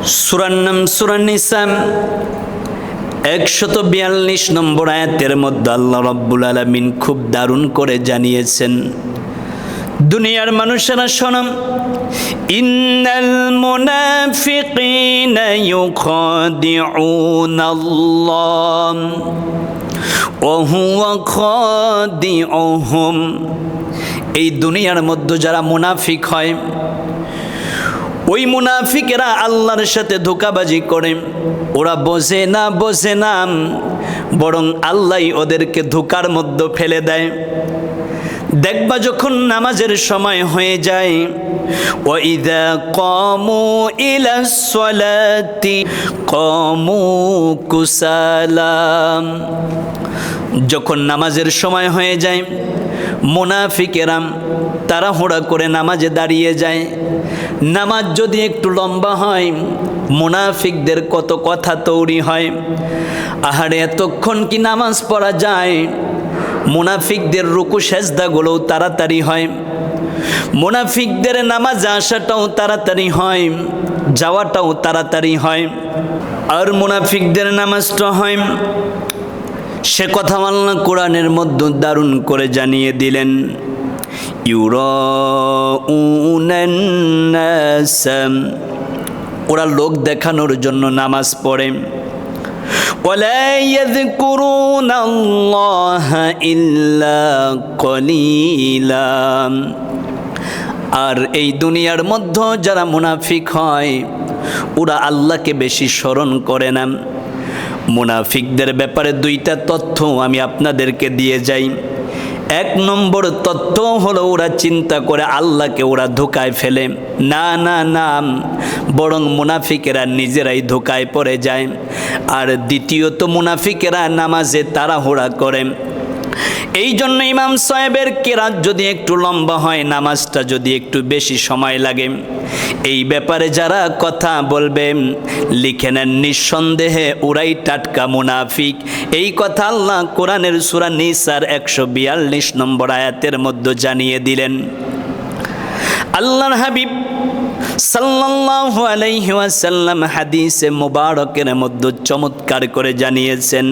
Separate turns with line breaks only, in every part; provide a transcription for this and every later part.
সুরার সুরান্নিসাম সুরান নিসাম একশত বিয়াল্লিশ নম্বর আয়াতের মধ্যে আল্লাহ রব্বুল আলমিন খুব দারুণ করে জানিয়েছেন, দুনিয়ার মানুষেরা শোনম ইন্নাল মুনাফিকিনা ইউখাদিউনা আল্লাহ, ওয়া হুয়া খাদিউহুম। এই দুনিয়ার মধ্যে যারা মুনাফিক হয় ওই মুনাফিকেরা আল্লাহর সাথে ধোকাবাজি করে। ওরা বোঝে না বোঝে না, বরং আল্লাহ ওদেরকে ধোকার মধ্যে ফেলে দেয়। দেখবা যখন নামাজের সময় হয়ে যায় ওইদা কমু ইলাসলাতি কমু কুসালাম। যখন নামাজের সময় হয়ে যায় মোনাফিকেরাম, তারা হোড়া করে নামাজে দাঁড়িয়ে যায়। নামাজ যদি একটু লম্বা হয়, মোনাফিকদের কত কথা তৈরি হয়। আহারে, এতক্ষণ কি নামাজ পড়া যায়? মোনাফিকদের রুকু সেজদাগুলোও তাড়াতাড়ি হয়। মোনাফিকদের নামাজ আসাটাও তাড়াতাড়ি হয়, যাওয়াটাও তাড়াতাড়ি হয়। আর মুনাফিকদের নামাজটা হয় সে কথা আল্লাহ কোরআনের মধ্যে দারুণ করে জানিয়ে দিলেন ইউরাউনান্নাসাম ওরা লোক দেখানোর জন্য নামাজ পড়ে ولا يذكرون الله إلا قليلا আর এই দুনিয়ার মধ্যে যারা মুনাফিক হয় ওরা আল্লাহকে বেশি স্মরণ করে না মুনাফিকদের ব্যাপারে দুইটা তথ্য আমি আপনাদেরকে দিয়ে যাই। এক নম্বর তথ্য হলো ওরা চিন্তা করে আল্লাহকে ওরা ধোকায় ফেলে। না না না, বরং মুনাফিকেরা নিজেরাই ধোকায় পড়ে যায়। আর দ্বিতীয়ত মুনাফিকেরা নামাজে তাড়াহুড়া করে। এই জন্য ইমাম সাহেবের কেরাত যদি একটু লম্বা হয়, নামাজটা যদি একটু বেশি সময় লাগে। এই ব্যাপারে যারা কথা বলবে, লিখে নেন নিঃসন্দেহে ওরাই টাটকা মুনাফিক। এই কথা আল্লাহ কোরআনের সুরা নিসার একশো বিয়াল্লিশ নম্বর আয়াতের মধ্যে জানিয়ে দিলেন। আল্লাহর হাবিব সাল্লাল্লাহু আলাইহি ওয়াসাল্লাম হাদিসে মুবারকের মধ্যে চমৎকার করে জানিয়েছেন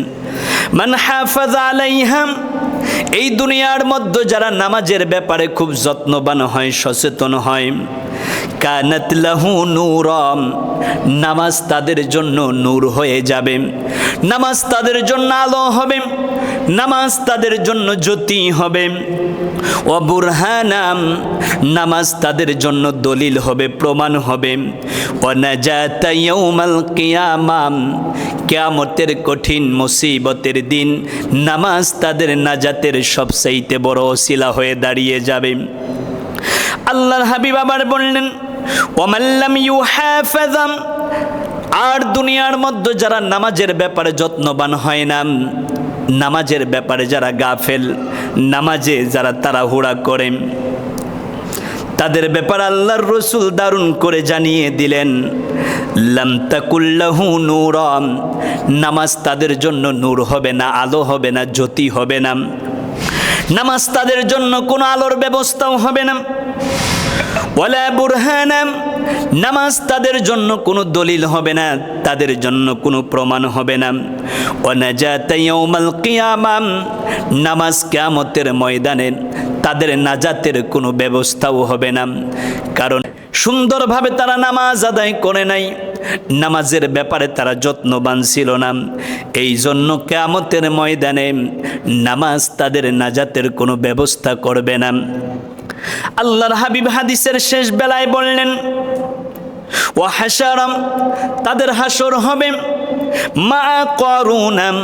মান হাফাজ আলাইহাম, এই দুনিয়ার মধ্যে যারা নামাজের ব্যাপারে খুব যত্নবান হয়, সচেতন হয়, কানাত লাহু নূরম, নামাজ তাদের জন্য নূর হয়ে যাবে, নামাজ তাদের জন্য আলো হবে নামাজ তাদের জন্য জ্যোতি হবে। ও বুরহানাম নামাজ তাদের জন্য দলিল হবে, প্রমাণ হবে। ও কেয়ামতের কঠিন মুসিবতের দিন নামাজ তাদের নাজাতের সবচাইতে বড় অশিলা হয়ে দাঁড়িয়ে যাবে। আল্লাহর হাবিব আবার বললেন ওমাল্লাম ইউ হ্যাফাজাম আর দুনিয়ার মধ্যে যারা নামাজের ব্যাপারে যত্নবান হয় না। নামাজের ব্যাপারে যারা গাফেল, নামাজে যারা তাড়াহুড়া করে, তাদের ব্যাপার আল্লাহর রসুল দারুণ করে জানিয়ে দিলেন লামতাকুল্লাহু নূরম নামাজ তাদের জন্য নূর হবে না, আলো হবে না, জ্যোতি হবে না। নামাজ তাদের জন্য কোনো আলোর ব্যবস্থাও হবে না। ওয়ালা বুরহানাম, নামাজ তাদের জন্য কোনো দলিল হবে না, তাদের জন্য কোনো প্রমাণ হবে না। ওয়ানাজাতা ইয়াউমাল কিয়ামাম নামাজ কিয়ামতের ময়দানে তাদের নাজাতের কোনো ব্যবস্থাও হবে না। কারণ সুন্দরভাবে তারা নামাজ আদায় করে নাই, নামাজের ব্যাপারে তারা যত্নবান ছিল না। এই জন্য কেয়ামতের ময়দানে নামাজ তাদের নাজাতের কোনো ব্যবস্থা করবে না। আল্লাহর হাবিব হাদিসের শেষ বেলায় বললেন ও হাসারাম তাদের হাসর হবে। মা করুণাম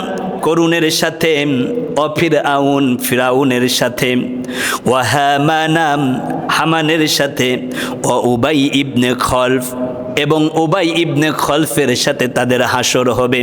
করুণের সাথে। অফির আউন ফিরাউনের সাথে। ও হামানাম হামানের সাথে। ও উবাই ইবনে খলফ, এবং ওবাই ইবনে খলফের সাথে তাদের হাসর হবে।